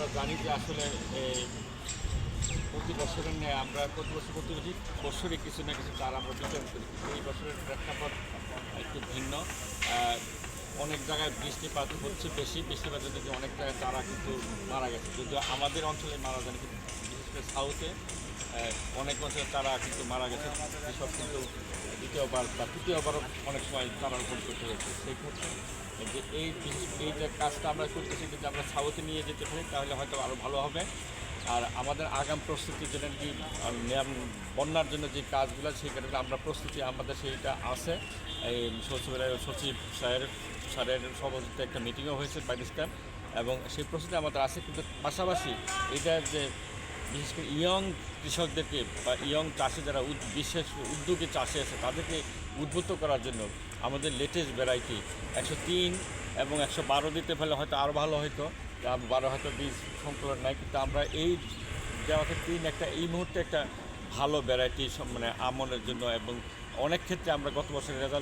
আমরা জানি যে আসলে প্রতি বছরের নিয়ে আমরা প্রতি বছর প্রতি বছর কিছু না কিছু চারা আমরা বিতরণ করি। এই বছরের প্রেক্ষাপট একটু ভিন্ন। অনেক জায়গায় বৃষ্টিপাত হচ্ছে বেশি। বৃষ্টিপাতের দিকে অনেক জায়গায় তারা কিন্তু মারা গেছে। যদিও আমাদের অঞ্চলে মারা যায় কিন্তু বিশেষ করে সাউথে অনেক অঞ্চলে তারা কিন্তু মারা গেছে কৃষক কিন্তু দ্বিতীয়বার বা তৃতীয়বারও অনেক সময় চারা রোপণ করতে হয়েছে। সেই ক্ষেত্রে যে এই এই যে কাজটা আমরা করতেছি যদি আমরা সাউথে নিয়ে যেতে পারি, তাহলে হয়তো আরও ভালো হবে। আর আমাদের আগাম প্রস্তুতি জন্য কি বন্যার জন্য যে কাজগুলো কাজগুলো আমরা প্রস্তুতি আমাদের সেইটা আছে। এই সচিবালয় সচিব স্যারের স্যারের সভাপতিতে একটা মিটিংও হয়েছে পাকিস্তান এবং সেই প্রস্তুতি আমাদের আছে, কিন্তু পাশাপাশি এটা যে বিশেষ করে ইয়ং কৃষকদেরকে বা ইয়ং চাষে যারা বিশেষ উদ্যোগে চাষে আছে, তাদেরকে উদ্বুদ্ধ করার জন্য আমাদের লেটেস্ট ভ্যারাইটি একশো তিন এবং একশো বারো দিতে পারলে হয়তো আরও ভালো হয়তো বারো হয়তো বীজ সংকলন নাই, কিন্তু আমরা এই দেওয়াকে তিন একটা, এই মুহূর্তে একটা ভালো ভ্যারাইটি মানে আমনের জন্য এবং অনেক ক্ষেত্রে আমরা গত বছরের রেজাল্ট